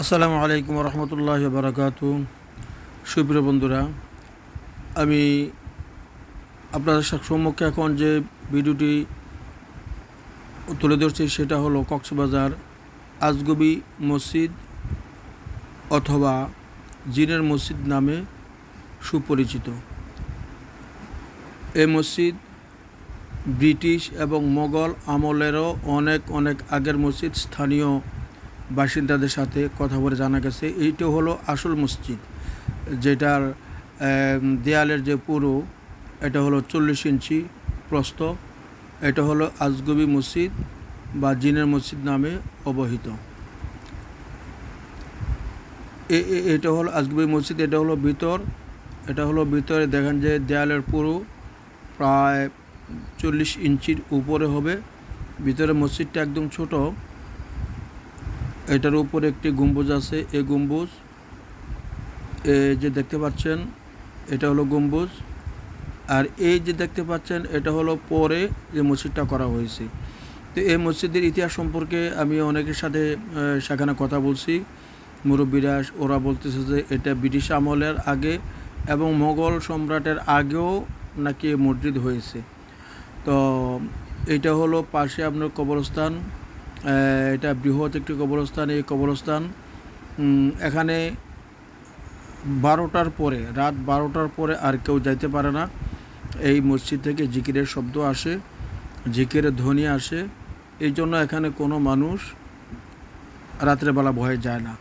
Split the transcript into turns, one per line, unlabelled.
আসসালামু আলাইকুম রহমতুল্লাহ বারাকাত সুপ্রিয় বন্ধুরা, আমি আপনাদের সম্মুখে এখন যে ভিডিওটি তুলে ধরছি সেটা হলো কক্সবাজার আজগবি মসজিদ অথবা জিনের মসজিদ নামে সুপরিচিত। এই মসজিদ ব্রিটিশ এবং মোগল আমলেরও অনেক অনেক আগের মসজিদ, স্থানীয় বাসিন্দাদের সাথে কথা বলে জানা গেছে, এইটা হলো আসল মসজিদ, যেটার দেয়ালের যে পুরো, এটা হলো চল্লিশ ইঞ্চি প্রস্থ, এটা হলো আজগবি মসজিদ বা জিনের মসজিদ নামে অবহিত। এটা হলো আজগবি মসজিদ, এটা হলো ভিতর, এটা হলো ভিতরে দেখেন যে দেয়ালের পুরো প্রায় চল্লিশ ইঞ্চির উপরে হবে, ভিতরে মসজিদটা একদম ছোট। এটার উপরে একটি গম্বুজ আছে। এ গম্বুজ, এ যে দেখতে পাচ্ছেন, এটা হলো গম্বুজ। আর এই যে দেখতে পাচ্ছেন, এটা হলো পরে যে মসজিদটা করা হয়েছে। তো এই মসজিদের ইতিহাস সম্পর্কে আমি অনেকের সাথে সেখানে কথা বলছি। মুরব্বীরা, ওরা বলতেছে যে এটা ব্রিটিশ আমলের আগে এবং মোগল সম্রাটের আগেও নাকি মসজিদ হয়েছে। তো এটা হলো পাশে আপনার কবরস্থান। এটা বৃহৎ একটি কবরস্থান, এই কবরস্থান এখানে বারোটার পরে, রাত বারোটার পরে আর কেউ যাইতে পারে না। এই মসজিদ থেকে জিকিরের শব্দ আসে, জিকিরের ধ্বনি আসে। এই জন্য এখানে কোনো মানুষ রাত্রেবেলা ভয়ে যায় না।